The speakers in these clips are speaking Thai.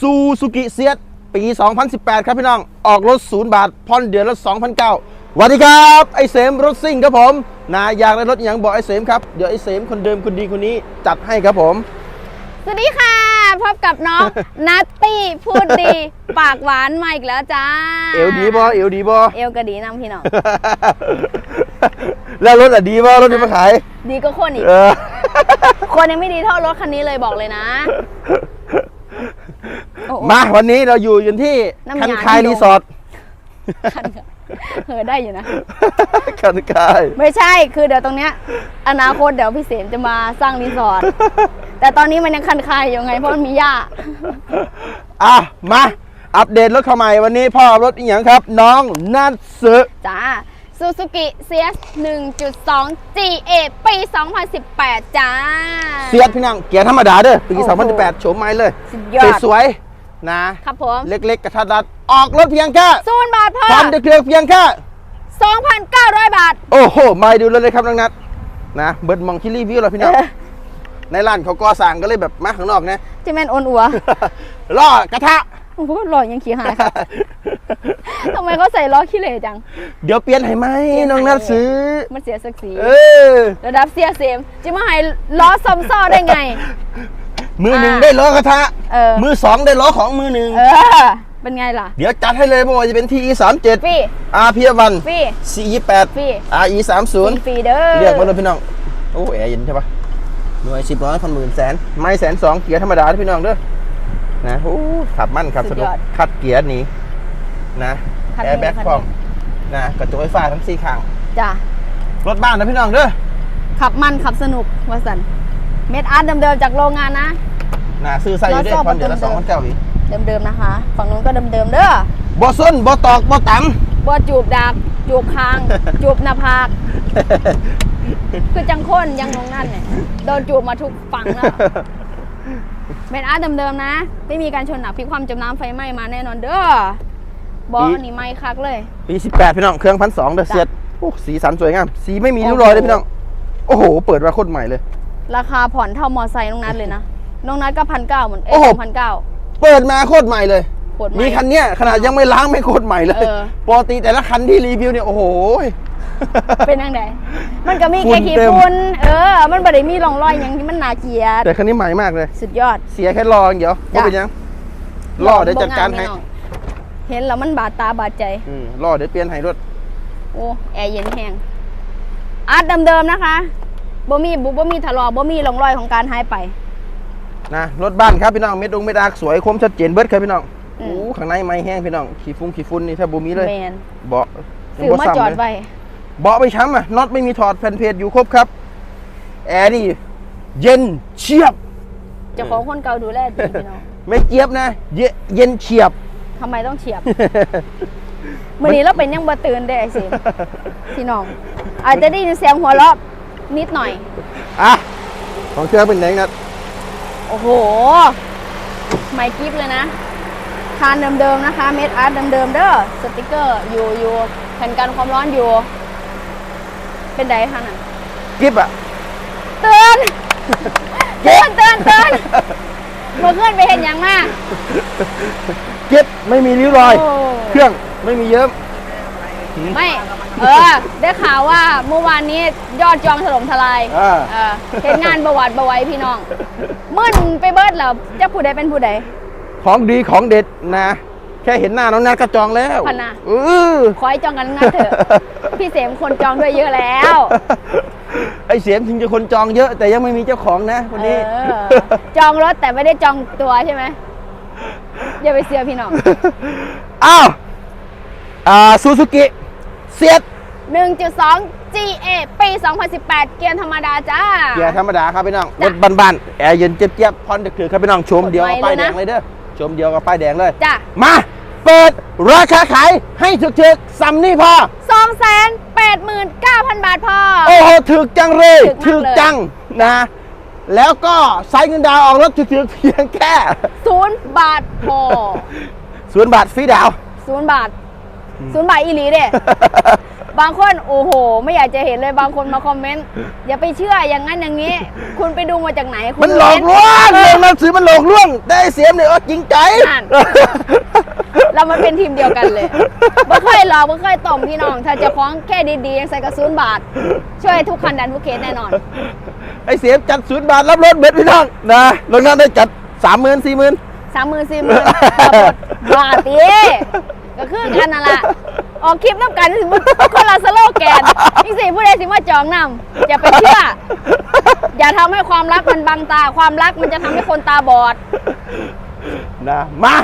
ซูซูกิเซียปี 2018 ครับพี่น้อง ออกรถศูนย์บาทผ่อนเดือนละ2,009สวัสดีครับ ไอเสมรถซิ่งครับผมนะอยากได้รถอหย่างบอกไอเสมครับ เดี๋ยวไอเสมคนเดิมคนดีคนนี้จัดให้ครับผม สวัสดีค่ะ พบกับน้อง นัตตี้พูดดี ปากหวานมาอีกแล้วจ้า เอวดีบอเอวดีบอเอวก็ดีนำพี่น้อง แล้วรถอะดีบอรถที่มาขาย ดีก็คนอีกเออคนยังไม่ดีเท่ารถคันนี้เลยบอกเลยนะ โอ้โห มาวันนี้เราอยู่กันที่น้ำยาคันคายที่ลงรีสอร์ท คันค่ะเออได้อยู่นะ คันคาย ไม่ใช่คือเดี๋ยวตรงเนี้ยอนาคตเดี๋ยวพี่เสมจะมาสร้างรีสอร์ทแต่ตอนนี้มันยังคันคายอยู่ไงเพราะมันมีหญ้าอะมาอัปเดตรถเข้าใหม่วันนี้พ่อรถอีกอย่างครับ น้องนัทสึจ้า Suzuki CS 1.2 GA ปี 2018 จ้า เสียดพี่น้องเกียร์ธรรมดาเด้อปี โอ้โห 2018โฉมใหม่เลย สุดยอด สวยๆ นะครับผม เล็กๆกระทัดรัดออกรถเพียงแค่ศูนย์บาทพ่อพร้อมเดือดเพียงแค่2,900 บาท โอ้โหมาดูเลยเลยครับน้องนัทนะเบิร์ดมองที่รีวิวเราพี่น้องเออในร้านเขาก่อสร้างก็เลยแบบมาข้างนอกนะจะแม่นโอนอัวล่อกระทะโอ้โหหล่อยังขี้หายค่ะทำไมเขาใส่ล้อขี้เหร่จัง เดี๋ยวเปลี่ยนให้ไหมเปลี่ยนให้น้องนัทซื้อ มันเสียศักดิ์ศรีเออระดับเสียเสมจะมาให้ล้อซอมซ่อได้ไง มือหนึ่งอ่าได้ล้อกระทะ เออ มือสองได้ล้อของมือหนึ่ง เออ เป็นไงล่ะ เดี๋ยวจัดให้เลยไม่ว่าจะเป็นที3 7 ฟรี R พีวัน ฟรี C 2ฟรี8 R E 3ฟรี0ฟรีเด้อเรียกมาเลยพี่น้อง โอ้แอร์เย็นใช่ปะหน่วยสิบร้อยพันหมื่นแสน ไม่แสนสองเกียร์ธรรมดานะพี่น้องเด้อ นะโอ้ขับมั่นขับสะดวกคัดเกียร์หนีนะคันแอนี้ร์แบ็กคันพร้อมนี้นะกระจกไฟฟ้าทั้งสี่ข้าง จ้ะ รถบ้านนะพี่น้องเด้อ ขับมันขับสนุกวาสันเม็ดอาร์ตเดิมๆจากโรงงานนะ นะซื้อใส่อยู่ได้รถซ่อมพอนเดือนละเดิสองมๆพันเก้าอีกเดิมๆนะคะ ฝั่งนู้นก็เดิมๆเด้อบ่ส้นบ่ตอกบ่ตบ่จูบดัก จูบคาง จูบหน้าผากำคือจังค้นยังลงนั่นเนี่ยโดนจูบมาทุกฝั่งแล้วเม็ดอาร์ตเดิมๆนะ ไม่มีการชนหนักพลิกความจมน้ำไฟไหม้มาแน่นอนเด้อบอปีอันนี้ไม่คักเลย ปี 18 พี่น้อง เครื่องพันสองเด้อจ้ะเสียดโอ้สีสันสวยงาม สีไม่มีริ้วรอยเลยพี่น้อง โอ้โห เปิดมาโคตรใหม่เลย ราคาผ่อนเท่ามอไซค์น้องนัดเลยนะ น้องนัดก็พันเก้าเหมือนเอ้โอ้โหสองพันเก้า เปิดมาโคตรใหม่เลยปวดไหมมีคันเนี้ยขนาดยังไม่ล้างไม่โคตรใหม่เลยเออ ปกติแต่ละคันที่รีวิวเนี่ยโอ้โห เป็นยังไงมันก็มีฝุ่แค่นขี้เต็ม ฝุ่นเออ มันบ่ได้มีร่องรอยหยังที่มันน่าเกลียดแต่คันนี้ใหม่มากเลย สุดยอด เสียแค่รออย่างเดียวไม่จ้ะเป็นยังล่อเดี๋ยวจัดการให้บ่งมพี่น้องเห็นแล้วมันบาดตาบาดใจ อืมล่อเดี๋ยวเปลี่ยนให้รถโอ้แอร์เย็นแห้งอาร์ตเดิมๆนะคะบ่มีบุบ่มีทะเลาะบ่มีร่องรอยของการหายไป นะรถบ้านครับพี่น้องเม็ดดงเม็ดอักสวยคมชัดเจนเบิร์ดครับพี่น้องอืโอ้มข้างในไม่แห้งพี่น้องขี้ฟุ้งขี้ฟุ้นนี่ถ้าบูมีเลยแมนเบาะยังซื้อบ่มาซ้ำจอดเลยไว้เบาะไม่ช้ำอะน็อตไม่มีถอดแผ่นเพจอยู่ครบครับแอร์นี่เย็นเฉียบเจ้าของคนเก่าดูแลดีพี่น้องไม่เจี๊ยบนะเยเย็นเฉียบทำไมต้องเฉียบมื่อนี้เราเป็นยังบ่ตื่นได้ไอ้สิพี่น้อง อาจจะได้ยินเสียงหัวเราะนิดหน่อยอะของเครื่องเป็นไงครับ โอ้โห ไม่กิฟเลยนะ คานเดิมๆนะคะ เม็ดอาร์ตเดิมๆเด้อ สติกเกอร์อยู่อยู่แผ่นกันความร้อนอยู่ เป็นไดคะน่ะกิฟอะเตือนเตือนเตือนเตือนเมื่อคืนไปเห็นยังมากิฟไม่มีริ้วรอยโอ้เครื่องไม่มีเยิ้ม ไม่ เออ ได้ข่าวว่าเมื่อวานนี้ยอดจองถล่มทลายอ่า เออเห็นงานประวัติประไว้พี่น้องมึนไปเบิดแล้วจะผู้ใดเป็นผู้ใด ของดีของเด็ดนะ แค่เห็นหน้าน้องนัทก็จองแล้วพันน่ะ เออ ขอให้จองกันงานเถอะ พี่เสมคนจองด้วยเยอะแล้ว ไอเสียมถึงจะคนจองเยอะ แต่ยังไม่มีเจ้าของนะวันนี้ เออ จองรถแต่ไม่ได้จองตัวใช่ไหมอย่าไปเสียพี่น้อง อ้าว อ่าซูซูกิ เซียด 1.2 GA ปี 2018 เกียร์ธรรมดาจ้า เกียร์ธรรมดาครับพี่น้องรจ้ะถบ้านๆ แอร์เย็นเจี๊ยบๆพอนเด็กคือครับพี่น้อง ชมเดียวกับกดไว้ป้ายเลยแดนะงเลยเด้อ ชมเดียวกับป้ายแดงเลย จ้ะมา เปิดราคาขายให้ถึกๆซัมนี่พอ289,000 บาทพอ โอ้โหถึกจังเลยถึถึกกมากเลยจังนะ แล้วก็ใช้เงินดาวน์ออกรถถึกๆเพียงแค่ศูนย์บาทพอศูนย์บาทฟรีดาวน์ศูนย์บาท ศูนย์บาทอีหลีเด้บบางคนโอ้โห ไม่อยากจะเห็นเลยบางคนมาคอมเมนต์อย่าไปเชื่ออย่างนั้นอย่างนี้ คุณไปดูมาจากไหนคุณมันหลอกลวงเอเรื่อองหนังสือมันหลอกลวงแต่ไอ้เสียมเนี่ยเอาจริงใจ นั่น เรามันเป็นทีมเดียวกันเลยไม่เคยหลอกไม่เคยต้มพี่น้อง ถ้าเจะคล้าของแค่ดีๆยังใส่กระสุนบาท ช่วยทุกคันดันทุกเคสแน่นอน ไอ้เสียมจัดศูนย์บาทรับรถเบ็ดพี่น้องนะลงนั้นได้จัดสามหมื่นสี่หมื่น สามหมื่นสี่หมื่นบาทตี ก็คือกันนั่นแหละออกคลิปน้ำกันถึงคนละสโลแกนนี่สิผู้ใดสิมาจองนำอย่าไปเชื่อ อย่าทำให้ความรักมันบังตา ความรักมันจะทำให้คนตาบอด นะมา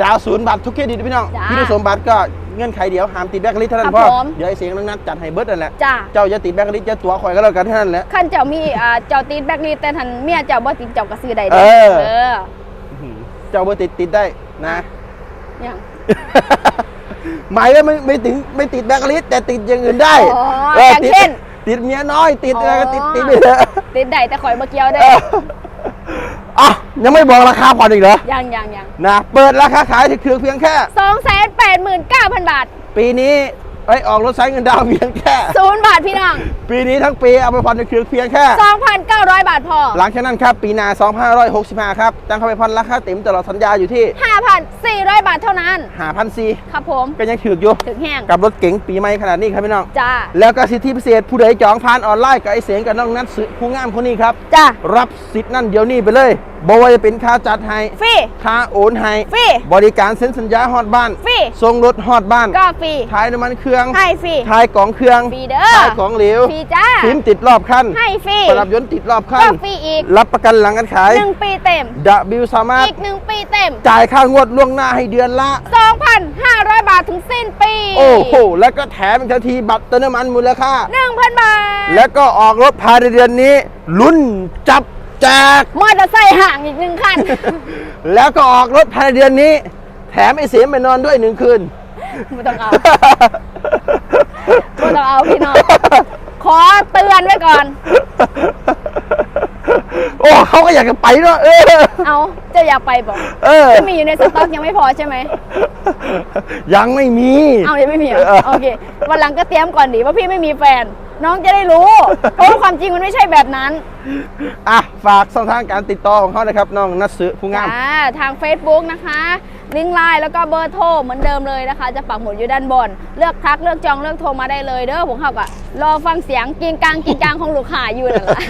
ดาวศูนย์บาททุกเครดิตพี่น้องจ้าพี่สมบัติก็เงื่อนไขเดียวห้ามติดแบงค์ลิสต์เท่านั้ครันบพ่อผม เดี๋ยวไอ้เสียงนังนัดจัดให้เบิร์ดนั่นแหละจ้าเจ้าอย่าติดแบงค์ลิสต์จะตัวข่อยก็แล้วกันเท่านั้นแหละ ขั้นเจ้ามีอ่าเจ้าตีดแบกลีแต่ทันเมียเจ้าบ่ติดเจ้าก็ซื้อได้เอเด้อเออเจ้าเบอร์ติดติดได้นะ อย่าง หมายว่าไม่ไม่ถึงไม่ติดแบงค์ลิสต์แต่ติดอย่างอื่นได้อ๋อเอออย่างติดเช่น ติดเมียน้อย ติดอะไรก็ติดอ๋อติดไปเถอะติดได้แต่ข่อยบ่เกี่ยวได้เอออะยังไม่บอกราคาผ่อนอีกเหรอยังยังยังนะเปิดราคาขายถึงเพียงแค่สองแสนแปดหมื่นเก้าพันบาท ปีนี้ไอยออกรถไซส์เงินดาวน์เพียงแค่ ศูนย์บาทพี่น้อง ปีนี้ทั้งปีเอาไปผ่อนถึงเพียงแค่สองพันเก้าร้อยบาทพอ หลังจากนั้นครับ ปีหน้า2565 ครับจ้างเข้าไปผ่อนราคาเต็มตลอดสัญญาอยู่ที่ห้าพันสี่ร้อยบาทเท่านั้น 5,400ครับผม ก็ยังถืออยู่ ถึงแห้งกับรถเก๋งปีใหม่ขนาดนี้ครับพี่น้อง จ้า แล้วก็สิทธิพิเศษผู้ใดจองผ่านออนไลน์กับไอเสียงกับน้องนัทซื้อผู้งามคนนี้ครับ จ้า รับสิทธิ์นั่นเดี๋ยวนี้ไปเลย บอกว่าจะเป็นค่าจัดให้ ฟรี ค่าโอนให้ ฟรี บริการเซ็นสัญญาฮอดบ้าน ฟรี ส่งรถฮอดบ้านก็ฟรีทายน้ำมันเครื่องให้ฟรีทายกล่องเครื่องฟรีเด้อทายของเหลวฟรีจ้าฟิล์มติดรอบคันให้ฟรี ประดับยนต์ติดรอบคัก็นฟรีอีก รับประกันหลังการขายหนึ่งปีเต็มดะบิวสามารถ อีกหนึ่งปีเต็ม จ่ายค่างวดล่วงหน้าให้เดือนละ 2,500 บาทถึงสิ้นปี โอ้โห แล้วก็แถมอีกทันทีบัตรเติมน้ำมันมูลค่า1,000 บาท แล้วก็ออกรถภายในเดือนนี้ลุ้นจับ แจก มอเตอร์ไซค์ห่างอีกหนึ่งคัน แล้วก็ออกรถภายในเดือนนี้ แถมไอ้เสียมไปนอนด้วยหนึ่งคืน ไม่ต้องเอา ไม่ต้องเอาพี่น้อง ขอเตือนไว้ก่อน โอ้เขาก็อยากจะไปเนาะเออ เอาจะอยากไปบอกเออ จะมีอยู่ในสต็อกยังไม่พอใช่ไหม ยังไม่มี เอายังไม่มีเหรเอออโอเค วันหลังก็เตรียมก่อนดิว่าพี่ไม่มีแฟน น้องจะได้รู้ เพราะว่าความจริงมันไม่ใช่แบบนั้น อะฝากช่องทางการติดต่อของเขานะครับน้องนัทซื้อผู้งามจ้าทาง Facebook นะคะ ลิงก์ไลน์แล้วก็เบอร์โทรเหมือนเดิมเลยนะคะ จะปักหมุดอยู่ด้านบน เลือกทักเลือกจองเลือกโทรมาได้เลยเด้อผมเขาก็รอฟังเสียงกินกลางกินกลางของลูกค้าอยู่นั่นแหละ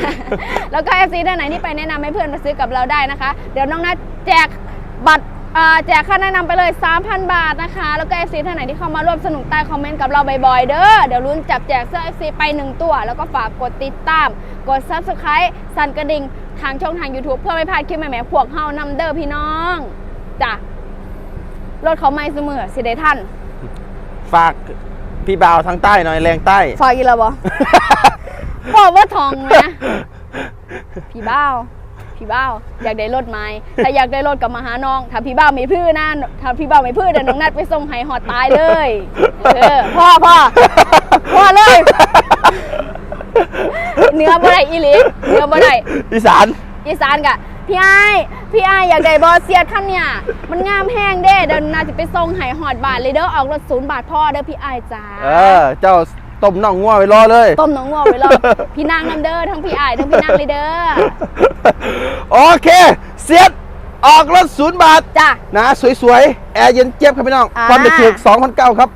แล้วก็เอฟซีท่านไหนที่ไปแนะนำให้เพื่อนมาซื้อกับเราได้นะคะ เดี๋ยวน้องนัดแจกบัตรอ่า แจกค่าแนะนำไปเลย 3,000 บาทนะคะ แล้วก็ FC ท่านไหนที่เข้ามาร่วมสนุกใต้คอมเมนต์กับเราบ่อยๆ เด้อ เดี๋ยวลุ้นจับแจกเสื้อ FC ไป 1 ตัว แล้วก็ฝากกดติดตาม กด Subscribe สั่นกระดิ่ง ทางช่องทาง YouTube เพื่อไม่พลาดคลิปใหม่ๆพวกเฮานำเด้อพี่น้องจ้ะรถเขาไม่เสมอสิได้ท่าน ฝากพี่บ่าวทางใต้หน่อยแรงใต้ ฝากอีกแล้วบ่ บอกว่าทองนะพี่บ้าว พี่บ้าวอยากได้รถไหมถ้าอยากได้รถกับมาหาน้อง ถ้าพี่บ้าวไม่พื้นนะถ้าพี่บ้าวไม่พื้นเดี๋ยวน้องนัดไปส่งให้หอดตายเลยเออพ่อพ่อพ่อเลยเนื้อบ่ได้อีหลีเนื้อบ่ได้อีสานอีสานกะพี่ไอ้ายพี่ไอ้ายอยากได้บอเซียดคันเนี่ย มันงามแห้งเด้เดี๋ยวนาจะไปส่งใหายหอดบาทเลยเด้อออกรถศูนย์บาทพ่อเด้อพี่ไอ้ายจ้าเออเจ้า ต้มน่องงัวไว้รอเลย ต้มน้องงัวไว้รอพี่นางนำเด้อทั้งพี่ไอ้ายทั้งพี่นางเลยเด้อโอเค เสียดออกรถศูนย์บาท จ้านะ สวยๆ แอร์เย็นเจี๊ยบครับพี่น้องอ่า ความเดือดเถือก2,009ครับ